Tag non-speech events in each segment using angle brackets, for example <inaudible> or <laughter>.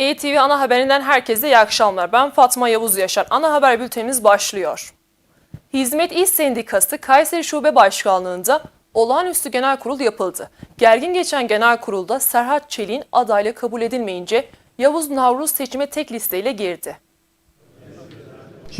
ETV Ana Haberinden herkese iyi akşamlar. Ben Fatma Yavuz Yaşar. Ana Haber bültenimiz başlıyor. Hizmet İş Sendikası Kayseri Şube Başkanlığı'nda olağanüstü genel kurul yapıldı. Gergin geçen genel kurulda Serhat Çelik'in adaylığı kabul edilmeyince Yavuz Navruz seçime tek listeyle girdi.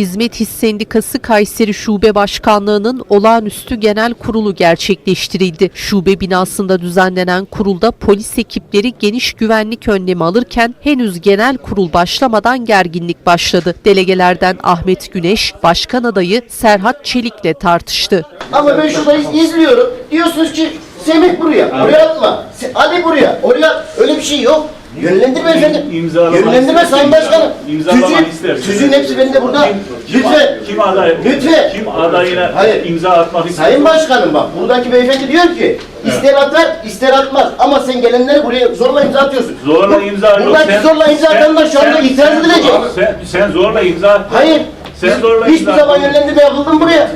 Hizmet İş Sendikası Kayseri Şube Başkanlığı'nın olağanüstü genel kurulu gerçekleştirildi. Şube binasında düzenlenen kurulda polis ekipleri geniş güvenlik önlemi alırken henüz genel kurul başlamadan gerginlik başladı. Delegelerden Ahmet Güneş, başkan adayı Serhat Çelik'le tartıştı. Ama ben şurada iz- izliyorum. Diyorsunuz ki Semih buraya, oraya atma. Ali buraya, oraya. Öyle bir şey yok. Yönlendirme efendim. İmzalamak Yönlendirme. Sayın Başkanım. İmzalamak ister. Tüzüğün hepsi bende burada. Kim, Lütfen. Kim aday? Lütfen. Kim adayına Hayır. imza atmak ister? Sayın Başkanım bak buradaki beyefendi diyor ki ister atar ister atmaz ama sen gelenleri buraya zorla imza atıyorsun. Zorla imza yok. Buradaki Sen- zorla imza atanlar şu anda itiraz edilecek. Sen, sen zorla imza at. Hayır. Sen Biz zorla hiçbir zaman yönlendirme yapıldım buraya.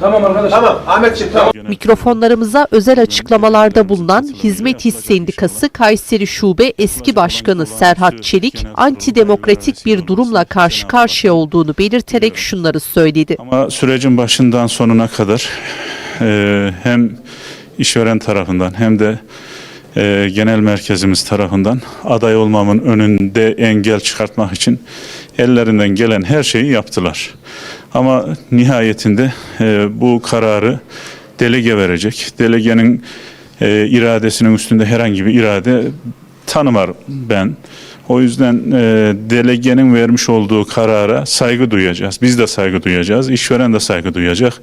Tamam Ahmetciğim tamam. Mikrofonlarımıza özel açıklamalarda bulunan Hizmet İş Sendikası Kayseri Şube eski başkanı Serhat Çelik, antidemokratik bir durumla karşı karşıya olduğunu belirterek şunları söyledi. Ama sürecin başından sonuna kadar e, hem işveren tarafından hem de e, genel merkezimiz tarafından aday olmamın önünde engel çıkartmak için ellerinden gelen her şeyi yaptılar. Ama nihayetinde e, bu kararı delege verecek. Delegenin e, iradesinin üstünde herhangi bir irade tanımar ben. O yüzden e, delegenin vermiş olduğu karara saygı duyacağız. Biz de saygı duyacağız. İşveren de saygı duyacak.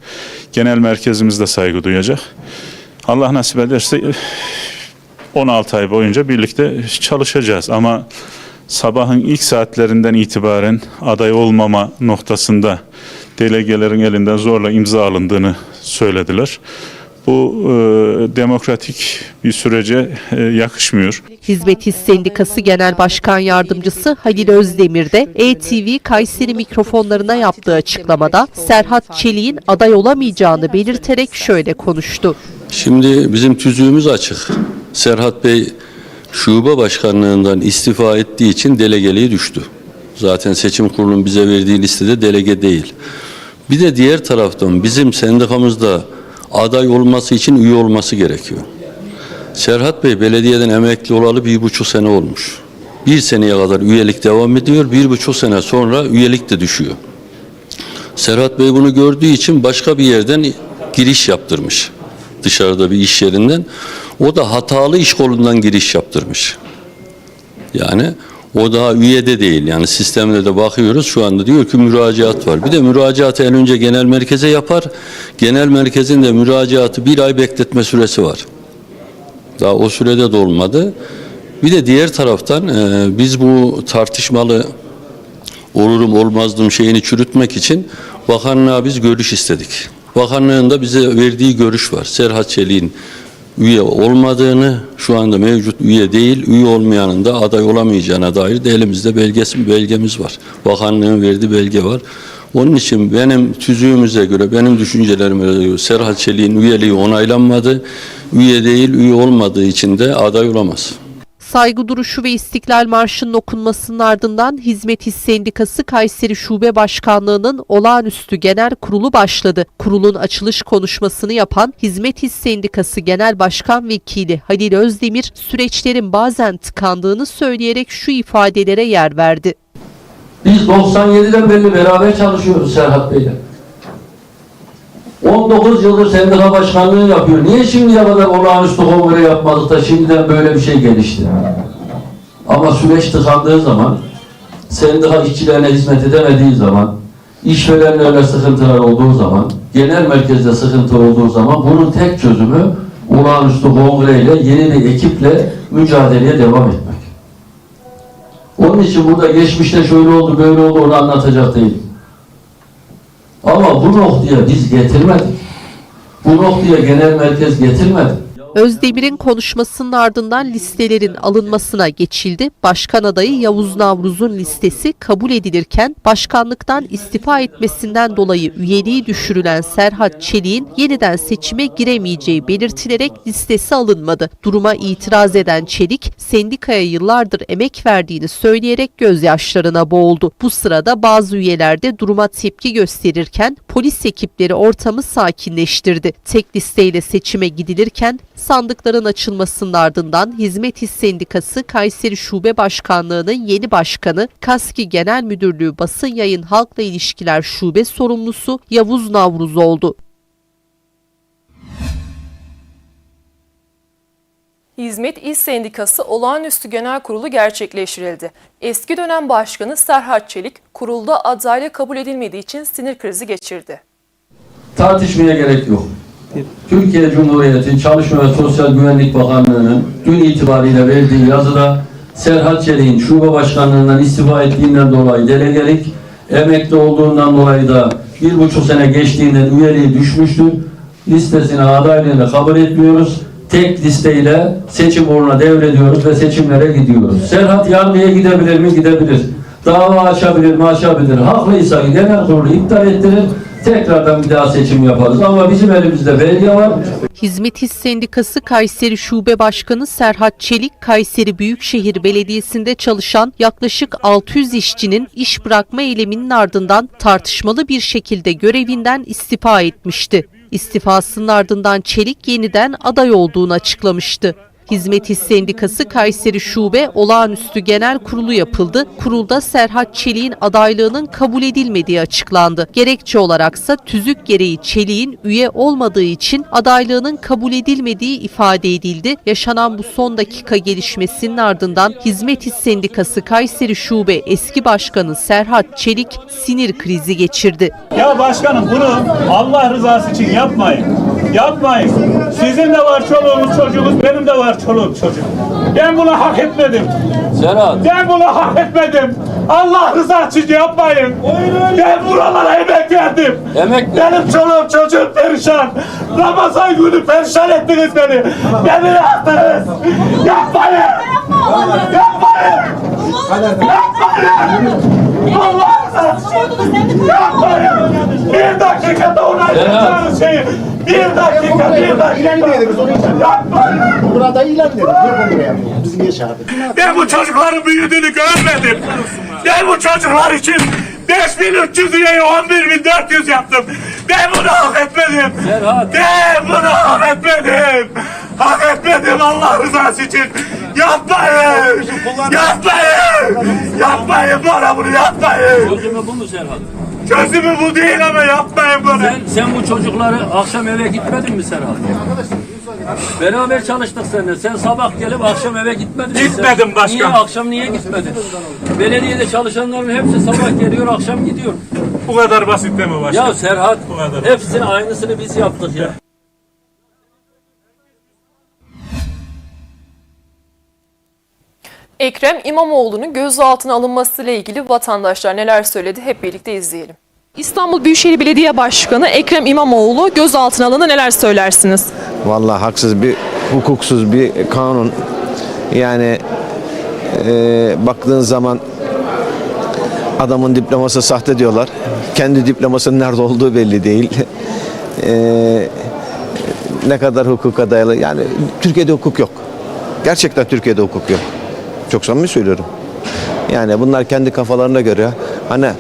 Genel merkezimiz de saygı duyacak. Allah nasip ederse 16 ay boyunca birlikte çalışacağız. Ama sabahın ilk saatlerinden itibaren aday olmama noktasında delegelerin elinden zorla imza alındığını söylediler. Bu e, demokratik bir sürece e, yakışmıyor. Hizmet İş Sendikası Genel Başkan Yardımcısı Halil Özdemir de ETV Kayseri mikrofonlarına yaptığı açıklamada Serhat Çelik'in aday olamayacağını belirterek şöyle konuştu. Şimdi bizim tüzüğümüz açık. Serhat Bey şube başkanlığından istifa ettiği için delegeliği düştü. Zaten seçim kurulunun bize verdiği listede delege değil. Bir de diğer taraftan bizim sendikamızda aday olması için üye olması gerekiyor. Serhat Bey belediyeden emekli olalı bir buçuk sene olmuş. Bir seneye kadar üyelik devam ediyor. Bir buçuk sene sonra üyelik de düşüyor. Serhat Bey bunu gördüğü için başka bir yerden giriş yaptırmış. Dışarıda bir iş yerinden. O da hatalı iş kolundan giriş yaptırmış. Yani o daha üyede değil. Yani sistemde de bakıyoruz şu anda diyor ki müracaat var. Bir de müracaatı en önce genel merkeze yapar. Genel merkezin de müracaatı bir ay bekletme süresi var. Daha o sürede de olmadı. Bir de diğer taraftan e, biz bu tartışmalı olurum olmazdım şeyini çürütmek için bakanlığa biz görüş istedik. Bakanlığın da bize verdiği görüş var. Serhat Çelik'in üye olmadığını, şu anda mevcut üye değil, üye olmayanın da aday olamayacağına dair de elimizde belgesi, belgemiz var. Bakanlığın verdiği belge var. Onun için benim tüzüğümüze göre, benim düşüncelerime göre Serhat Çelik'in üyeliği onaylanmadı. Üye değil, üye olmadığı için de aday olamaz. Saygı duruşu ve İstiklal Marşı'nın okunmasının ardından Hizmet İş Sendikası Kayseri Şube Başkanlığı'nın olağanüstü genel kurulu başladı. Kurulun açılış konuşmasını yapan Hizmet İş Sendikası Genel Başkan Vekili Halil Özdemir süreçlerin bazen tıkandığını söyleyerek şu ifadelere yer verdi. Biz 97'den beri beraber çalışıyoruz Serhat Bey'le. 19 yıldır sendika başkanlığı yapıyor. Niye şimdiye kadar olağanüstü kongre yapmadık da şimdiden böyle bir şey gelişti? Ama süreç tıkandığı zaman, sendika işçilerine hizmet edemediği zaman, işverenlerle sıkıntılar olduğu zaman, genel merkezde sıkıntı olduğu zaman bunun tek çözümü olağanüstü kongreyle, yeni bir ekiple mücadeleye devam etmek. Onun için burada geçmişte şöyle oldu, böyle oldu onu anlatacak değil. Ama bu noktaya biz getirmedik. Bu noktaya genel merkez getirmedi. Özdemir'in konuşmasının ardından listelerin alınmasına geçildi. Başkan adayı Yavuz Navruz'un listesi kabul edilirken başkanlıktan istifa etmesinden dolayı üyeliği düşürülen Serhat Çelik'in yeniden seçime giremeyeceği belirtilerek listesi alınmadı. Duruma itiraz eden Çelik, sendikaya yıllardır emek verdiğini söyleyerek gözyaşlarına boğuldu. Bu sırada bazı üyeler de duruma tepki gösterirken polis ekipleri ortamı sakinleştirdi. Tek listeyle seçime gidilirken sandıkların açılmasının ardından Hizmet İş Sendikası Kayseri Şube Başkanlığı'nın yeni başkanı Kaski Genel Müdürlüğü Basın Yayın Halkla İlişkiler Şube Sorumlusu Yavuz Navruz oldu. Hizmet İş Sendikası Olağanüstü Genel Kurulu gerçekleştirildi. Eski dönem başkanı Serhat Çelik, kurulda adaylık kabul edilmediği için sinir krizi geçirdi. Tartışmaya gerek yok. Türkiye Cumhuriyeti Çalışma ve Sosyal Güvenlik Bakanlığı'nın dün itibariyle verdiği yazıda Serhat Çelik'in şube başkanlığından istifa ettiğinden dolayı delegelik, emekli olduğundan dolayı da bir buçuk sene geçtiğinden üyeliği düşmüştür. Listesine adaylığını kabul etmiyoruz. Tek listeyle seçim uğruna devrediyoruz ve seçimlere gidiyoruz. Serhat yargıya gidebilir mi? Gidebilir. Dava açabilir mi? Açabilir. Haklıysa genel kurulu iptal ettirir. Tekrardan bir daha seçim yaparız. Ama bizim elimizde belge var. Hizmet İş Sendikası Kayseri Şube Başkanı Serhat Çelik, Kayseri Büyükşehir Belediyesi'nde çalışan yaklaşık 600 işçinin iş bırakma eyleminin ardından tartışmalı bir şekilde görevinden istifa etmişti. İstifasının ardından Çelik yeniden aday olduğunu açıklamıştı. Hizmet İş Sendikası Kayseri Şube Olağanüstü Genel Kurulu yapıldı. Kurulda Serhat Çelik'in adaylığının kabul edilmediği açıklandı. Gerekçe olaraksa tüzük gereği Çelik'in üye olmadığı için adaylığının kabul edilmediği ifade edildi. Yaşanan bu son dakika gelişmesinin ardından Hizmet İş Sendikası Kayseri Şube eski başkanı Serhat Çelik sinir krizi geçirdi. Ya başkanım bunu Allah rızası için yapmayın. Yapmayın. Sizin de var çoluğunuz çocuğunuz, benim de var çoluğum çocuğum. Ben bunu hak etmedim. Serhat. Ben bunu hak etmedim. Allah rızası için yapmayın. Ben buralara emek verdim. Emek mi? Benim çoluğum çocuğum perişan. Ramazan günü perişan ettiniz beni. Beni yaktınız. Yapmayın. Yapmayın. Yapmayın. Allah rızası için. Yapmayın. Bir dakikada onaylayacağınız şeyi. Bir dakika, bir dakika. Yapmayın. Burada ilan dedik. Yok buraya. Bizi niye çağırdın? Ben bu çocukların büyüdüğünü görmedim. Ben bu çocuklar için 5300 lirayı 11400 yaptım. Ben bunu hak etmedim. Serhat. Ben bunu hak etmedim. Hak etmedim Allah rızası için. Yapmayın. Yapmayın. Yapmayın bana bunu yapmayın. Çözümü bu mu Serhat? Çözümü bu değil ama yapmayın bunu. Sen, sen bu çocukları akşam eve gitmedin mi Serhat? Beraber çalıştık seninle. Sen sabah gelip akşam eve gitmedin mi? Sen- Gitmedim başkan. Niye akşam niye gitmedin? Belediyede çalışanların hepsi sabah geliyor akşam gidiyor. Bu kadar basit değil mi başkan? Ya Serhat Bu kadar. hepsini aynısını biz yaptık ya. Ekrem İmamoğlu'nun gözaltına alınmasıyla ilgili vatandaşlar neler söyledi hep birlikte izleyelim. İstanbul Büyükşehir Belediye Başkanı Ekrem İmamoğlu gözaltına alındı neler söylersiniz? Vallahi haksız bir, hukuksuz bir kanun. Yani e, baktığın zaman adamın diploması sahte diyorlar. Kendi diplomasının nerede olduğu belli değil. E, ne kadar hukuka dayalı. Yani Türkiye'de hukuk yok. Gerçekten Türkiye'de hukuk yok. Çok samimi söylüyorum. Yani bunlar kendi kafalarına göre hani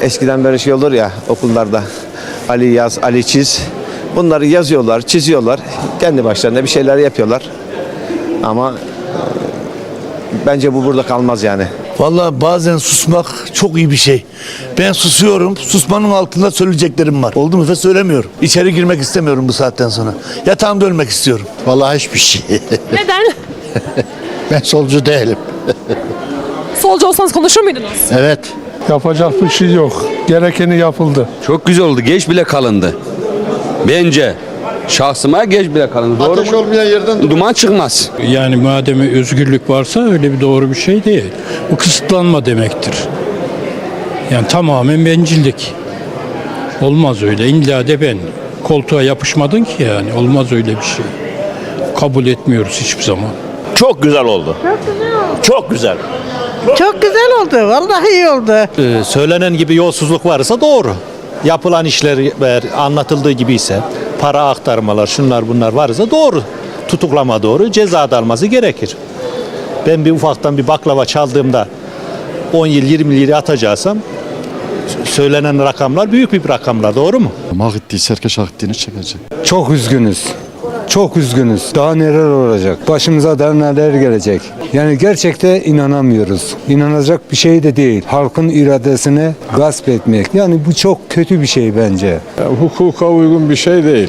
eskiden böyle şey olur ya okullarda Ali yaz, Ali çiz. Bunları yazıyorlar, çiziyorlar. Kendi başlarına bir şeyler yapıyorlar. Ama e, bence bu burada kalmaz yani. Vallahi bazen susmak çok iyi bir şey. Ben susuyorum. Susmanın altında söyleyeceklerim var. Oldu mu ve söylemiyorum. İçeri girmek istemiyorum bu saatten sonra. Yatağımda ölmek istiyorum. Vallahi hiçbir şey. Neden? <laughs> ben solcu değilim. Solcu olsanız konuşur muydunuz? Evet. Yapacak bir şey yok. Gerekeni yapıldı. Çok güzel oldu. Geç bile kalındı. Bence. Şahsıma geç bile kalındı. Doğru Ateş mu? olmayan yerden Duman çıkmaz. Yani madem özgürlük varsa öyle bir doğru bir şey değil. Bu kısıtlanma demektir. Yani tamamen bencillik. Olmaz öyle. İlla de ben. Koltuğa yapışmadın ki yani. Olmaz öyle bir şey. kabul etmiyoruz hiçbir zaman. Çok güzel oldu. Çok güzel. Çok güzel oldu. Vallahi iyi oldu. Ee, söylenen gibi yolsuzluk varsa doğru. Yapılan işler eğer anlatıldığı gibi ise para aktarmalar şunlar bunlar varsa doğru. Tutuklama doğru ceza da alması gerekir. Ben bir ufaktan bir baklava çaldığımda 10 yıl 20 yıl atacaksam söylenen rakamlar büyük bir rakamlar doğru mu? Hak ettiyse herkes hak ettiğini çekecek. Çok üzgünüz. Çok üzgünüz. Daha neler olacak? Başımıza daha neler gelecek? Yani gerçekten inanamıyoruz. İnanacak bir şey de değil. Halkın iradesine gasp etmek. Yani bu çok kötü bir şey bence. Hukuka uygun bir şey değil.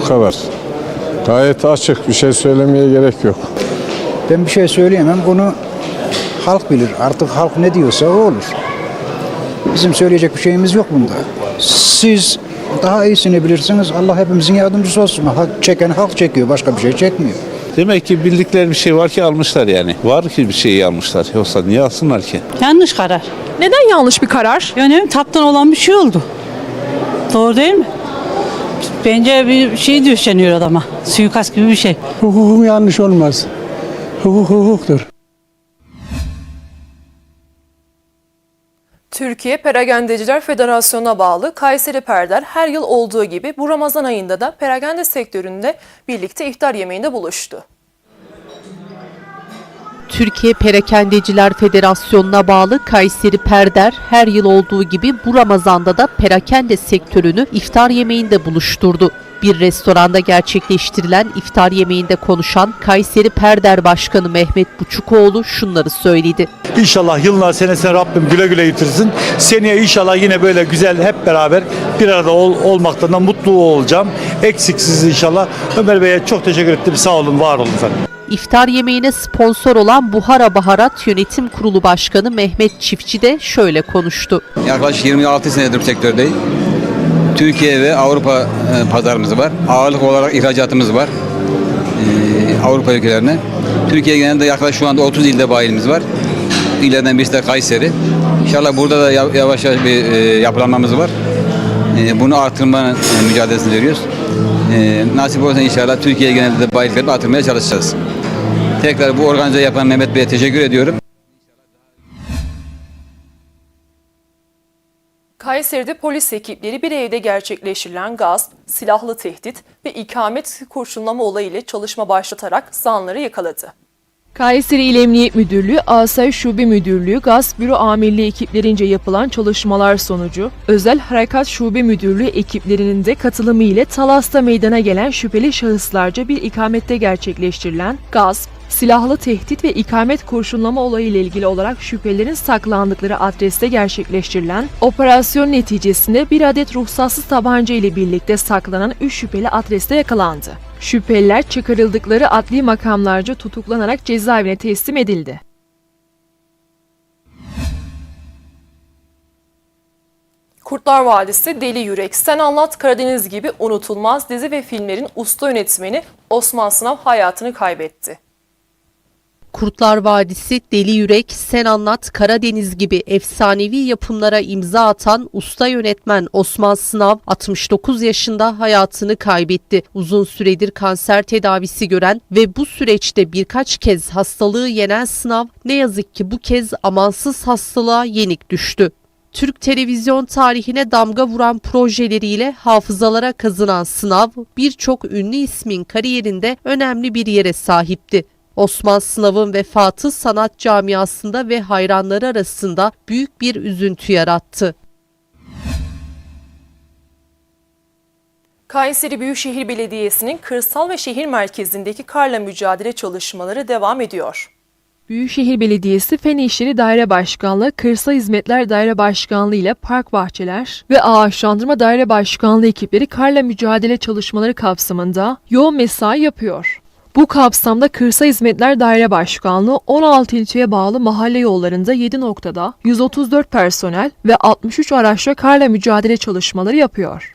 Bu kadar. Gayet açık bir şey söylemeye gerek yok. Ben bir şey söyleyemem. Bunu halk bilir. Artık halk ne diyorsa o olur. Bizim söyleyecek bir şeyimiz yok bunda. Siz daha iyisini bilirsiniz. Allah hepimizin yardımcısı olsun. Hak çeken halk çekiyor. Başka bir şey çekmiyor. Demek ki bildikleri bir şey var ki almışlar yani. Var ki bir şeyi almışlar. Yoksa niye alsınlar ki? Yanlış karar. Neden yanlış bir karar? Yani taptan olan bir şey oldu. Doğru değil mi? Bence bir şey düşeniyor adama. Suikast gibi bir şey. Hukukun yanlış olmaz. Hukuk hukuktur. Türkiye Perakendeciler Federasyonu'na bağlı Kayseri Perder her yıl olduğu gibi bu Ramazan ayında da perakende sektöründe birlikte iftar yemeğinde buluştu. Türkiye Perakendeciler Federasyonu'na bağlı Kayseri Perder her yıl olduğu gibi bu Ramazan'da da perakende sektörünü iftar yemeğinde buluşturdu. Bir restoranda gerçekleştirilen iftar yemeğinde konuşan Kayseri Perder Başkanı Mehmet Buçukoğlu şunları söyledi. İnşallah yıllar senesine Rabbim güle güle yitirsin. Seneye inşallah yine böyle güzel hep beraber bir arada ol, olmaktan da mutlu olacağım. Eksiksiz inşallah. Ömer Bey'e çok teşekkür ettim. Sağ olun, var olun efendim. İftar yemeğine sponsor olan Buhara Baharat Yönetim Kurulu Başkanı Mehmet Çiftçi de şöyle konuştu. Yaklaşık 26 senedir bu sektördeyim. Türkiye ve Avrupa e, pazarımız var. Ağırlık olarak ihracatımız var. E, Avrupa ülkelerine. Türkiye genelinde yaklaşık şu anda 30 ilde bayilimiz var. İllerden birisi de Kayseri. İnşallah burada da ya- yavaş yavaş bir e, yapılanmamız var. Bunu artırmanın mücadelesini veriyoruz. Nasip olursa inşallah Türkiye genelinde de bayilikleri artırmaya çalışacağız. Tekrar bu organize yapan Mehmet Bey'e teşekkür ediyorum. Kayseri'de polis ekipleri bir evde gerçekleştirilen gasp, silahlı tehdit ve ikamet kurşunlama olayı ile çalışma başlatarak zanları yakaladı. Kayseri İl Emniyet Müdürlüğü, Asayiş Şube Müdürlüğü, Gasp Büro Amirliği ekiplerince yapılan çalışmalar sonucu, Özel Harekat Şube Müdürlüğü ekiplerinin de katılımı ile Talas'ta meydana gelen şüpheli şahıslarca bir ikamette gerçekleştirilen gasp, silahlı tehdit ve ikamet kurşunlama olayı ile ilgili olarak şüphelerin saklandıkları adreste gerçekleştirilen operasyon neticesinde bir adet ruhsatsız tabanca ile birlikte saklanan 3 şüpheli adreste yakalandı. Şüpheliler çıkarıldıkları adli makamlarca tutuklanarak cezaevine teslim edildi. Kurtlar Vadisi, Deli Yürek, Sen Anlat Karadeniz gibi unutulmaz dizi ve filmlerin usta yönetmeni Osman Sınav hayatını kaybetti. Kurtlar Vadisi, Deli Yürek, Sen Anlat, Karadeniz gibi efsanevi yapımlara imza atan usta yönetmen Osman Sınav 69 yaşında hayatını kaybetti. Uzun süredir kanser tedavisi gören ve bu süreçte birkaç kez hastalığı yenen Sınav ne yazık ki bu kez amansız hastalığa yenik düştü. Türk televizyon tarihine damga vuran projeleriyle hafızalara kazınan Sınav birçok ünlü ismin kariyerinde önemli bir yere sahipti. Osman Sınav'ın vefatı sanat camiasında ve hayranları arasında büyük bir üzüntü yarattı. Kayseri Büyükşehir Belediyesi'nin kırsal ve şehir merkezindeki karla mücadele çalışmaları devam ediyor. Büyükşehir Belediyesi Fen İşleri Daire Başkanlığı, Kırsal Hizmetler Daire Başkanlığı ile Park Bahçeler ve Ağaçlandırma Daire Başkanlığı ekipleri karla mücadele çalışmaları kapsamında yoğun mesai yapıyor. Bu kapsamda Kırsal Hizmetler Daire Başkanlığı 16 ilçeye bağlı mahalle yollarında 7 noktada 134 personel ve 63 araçla karla mücadele çalışmaları yapıyor.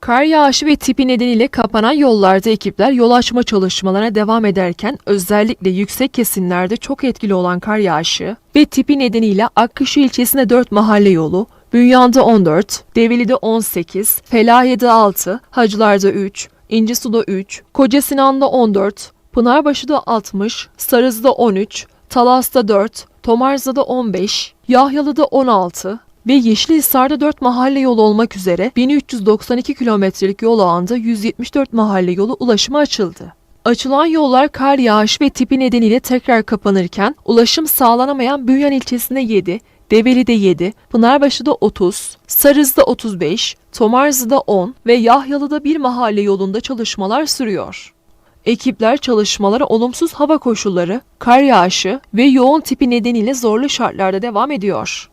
Kar yağışı ve tipi nedeniyle kapanan yollarda ekipler yol açma çalışmalarına devam ederken özellikle yüksek kesimlerde çok etkili olan kar yağışı ve tipi nedeniyle Akkışı ilçesinde 4 mahalle yolu, Bünyan'da 14, Develi'de 18, Felahiye'de 6, Hacılar'da 3, İncisu'da 3, Koca Sinan'da 14, Pınarbaşı'da 60, Sarız'da 13, Talas'ta 4, Tomarza'da 15, Yahyalı'da 16 ve Yeşilhisar'da 4 mahalle yolu olmak üzere 1392 kilometrelik yol ağında 174 mahalle yolu ulaşıma açıldı. Açılan yollar kar yağışı ve tipi nedeniyle tekrar kapanırken ulaşım sağlanamayan Bünyan ilçesinde 7, Develi'de 7, Pınarbaşı'da 30, Sarız'da 35, Tomarzı'da 10 ve Yahyalı'da bir mahalle yolunda çalışmalar sürüyor. Ekipler çalışmalara olumsuz hava koşulları, kar yağışı ve yoğun tipi nedeniyle zorlu şartlarda devam ediyor.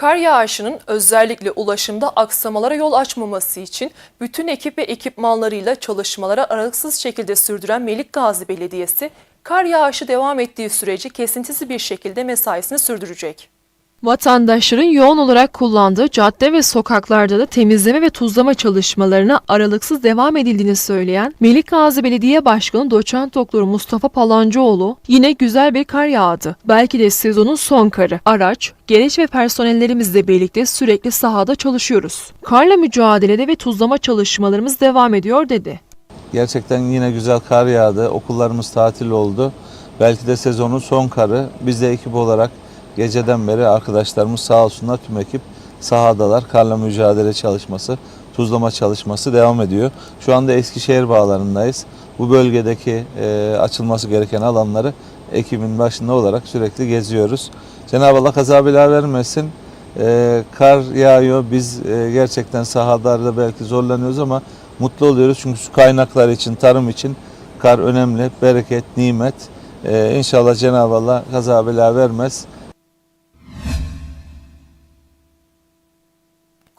Kar yağışının özellikle ulaşımda aksamalara yol açmaması için bütün ekip ve ekipmanlarıyla çalışmalara aralıksız şekilde sürdüren Melik Gazi Belediyesi, kar yağışı devam ettiği sürece kesintisiz bir şekilde mesaisini sürdürecek. Vatandaşların yoğun olarak kullandığı cadde ve sokaklarda da temizleme ve tuzlama çalışmalarına aralıksız devam edildiğini söyleyen Melik Gazi Belediye Başkanı Doçent Doktor Mustafa Palancıoğlu yine güzel bir kar yağdı. Belki de sezonun son karı. Araç, gereç ve personellerimizle birlikte sürekli sahada çalışıyoruz. Karla mücadelede ve tuzlama çalışmalarımız devam ediyor dedi. Gerçekten yine güzel kar yağdı. Okullarımız tatil oldu. Belki de sezonun son karı. Biz de ekip olarak geceden beri arkadaşlarımız sağ olsunlar tüm ekip sahadalar. Karla mücadele çalışması, tuzlama çalışması devam ediyor. Şu anda Eskişehir bağlarındayız. Bu bölgedeki e, açılması gereken alanları ekibin başında olarak sürekli geziyoruz. Cenab-ı Allah kaza bela vermesin. E, kar yağıyor. Biz e, gerçekten sahalarda belki zorlanıyoruz ama mutlu oluyoruz. Çünkü su kaynakları için, tarım için kar önemli. Bereket, nimet. E, inşallah Cenab-ı Allah kaza bela vermez.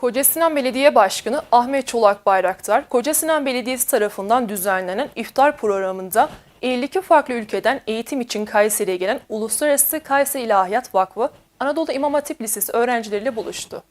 Kocasinan Belediye Başkanı Ahmet Çolak Bayraktar, Kocasinan Belediyesi tarafından düzenlenen iftar programında 52 farklı ülkeden eğitim için Kayseri'ye gelen Uluslararası Kayseri İlahiyat Vakfı Anadolu İmam Hatip Lisesi öğrencileriyle buluştu.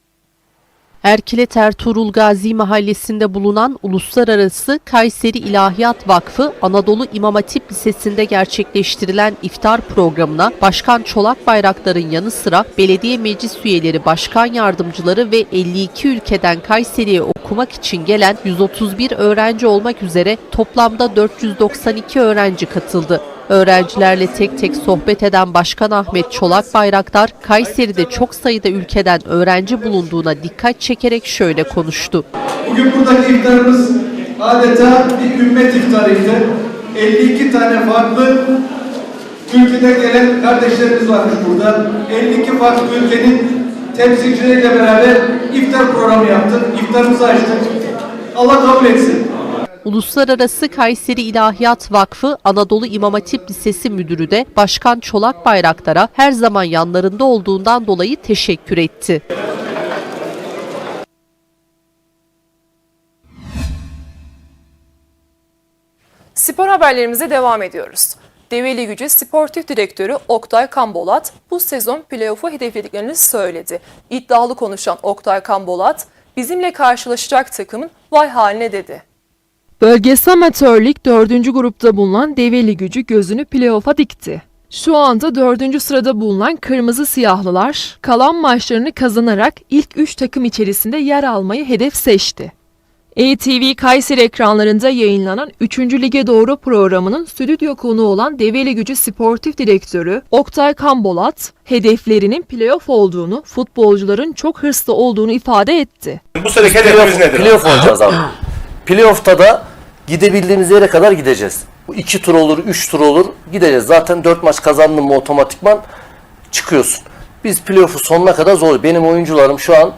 Erkilet Ertuğrul Gazi Mahallesi'nde bulunan Uluslararası Kayseri İlahiyat Vakfı Anadolu İmam Hatip Lisesi'nde gerçekleştirilen iftar programına Başkan Çolak Bayraktar'ın yanı sıra belediye meclis üyeleri, başkan yardımcıları ve 52 ülkeden Kayseri'ye okumak için gelen 131 öğrenci olmak üzere toplamda 492 öğrenci katıldı. Öğrencilerle tek tek sohbet eden Başkan Ahmet Çolak Bayraktar, Kayseri'de çok sayıda ülkeden öğrenci bulunduğuna dikkat çekerek şöyle konuştu. Bugün buradaki iftarımız adeta bir ümmet iftarıydı. 52 tane farklı ülkeden gelen kardeşlerimiz varmış burada. 52 farklı ülkenin temsilcileriyle beraber iftar programı yaptık. İftarımızı açtık. Allah kabul etsin. Uluslararası Kayseri İlahiyat Vakfı Anadolu İmam Hatip Lisesi Müdürü de Başkan Çolak Bayraktar'a her zaman yanlarında olduğundan dolayı teşekkür etti. Spor haberlerimize devam ediyoruz. Develi Gücü Sportif Direktörü Oktay Kambolat bu sezon playoff'u hedeflediklerini söyledi. İddialı konuşan Oktay Kambolat, bizimle karşılaşacak takımın vay haline dedi. Bölgesel Amatör Lig 4. grupta bulunan Develi Gücü gözünü playoff'a dikti. Şu anda 4. sırada bulunan Kırmızı Siyahlılar kalan maçlarını kazanarak ilk 3 takım içerisinde yer almayı hedef seçti. ATV Kayseri ekranlarında yayınlanan 3. Lige Doğru programının stüdyo konuğu olan Develi Gücü Sportif Direktörü Oktay Kambolat, hedeflerinin playoff olduğunu, futbolcuların çok hırslı olduğunu ifade etti. Bu seneki hedefimiz nedir? Playoff olacağız abi. Playoff'ta da gidebildiğimiz yere kadar gideceğiz. Bu iki tur olur, üç tur olur gideceğiz. Zaten dört maç kazandın mı otomatikman çıkıyorsun. Biz playoff'u sonuna kadar zor. Benim oyuncularım şu an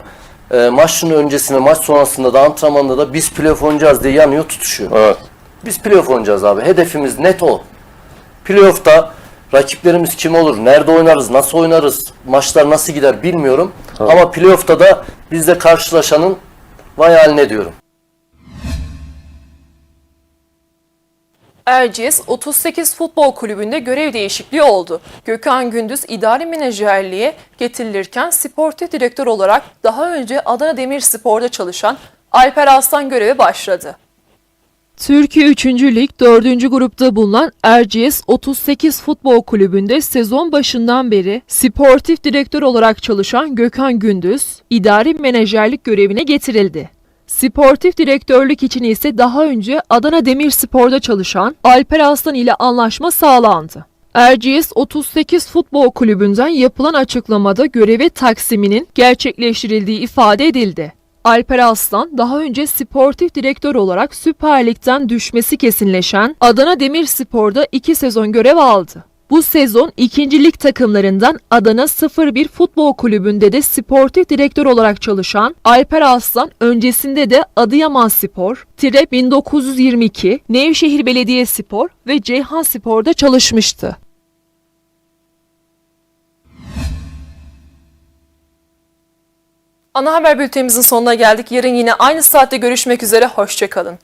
e, maçın öncesinde, maç sonrasında da antrenmanda da biz playoff oynayacağız diye yanıyor tutuşuyor. Evet. Biz playoff oynayacağız abi. Hedefimiz net o. Playoff'ta rakiplerimiz kim olur, nerede oynarız, nasıl oynarız, maçlar nasıl gider bilmiyorum. Ama playoff'ta da bizle karşılaşanın vay haline diyorum. Erciyes 38 Futbol Kulübü'nde görev değişikliği oldu. Gökhan Gündüz idari menajerliğe getirilirken sportif direktör olarak daha önce Adana Demirspor'da çalışan Alper Aslan göreve başladı. Türkiye 3. Lig 4. grupta bulunan Erciyes 38 Futbol Kulübü'nde sezon başından beri sportif direktör olarak çalışan Gökhan Gündüz, idari menajerlik görevine getirildi. Sportif direktörlük için ise daha önce Adana Demirspor'da çalışan Alper Aslan ile anlaşma sağlandı. Erciyes 38 Futbol Kulübü'nden yapılan açıklamada göreve taksiminin gerçekleştirildiği ifade edildi. Alper Aslan daha önce sportif direktör olarak Süper Lig'den düşmesi kesinleşen Adana Demirspor'da 2 sezon görev aldı. Bu sezon 2. lig takımlarından Adana 01 Futbol Kulübü'nde de sportif direktör olarak çalışan Alper Aslan öncesinde de Adıyaman Spor, Tire 1922, Nevşehir Belediyespor ve Ceyhan Spor'da çalışmıştı. Ana haber bültenimizin sonuna geldik. Yarın yine aynı saatte görüşmek üzere. Hoşçakalın.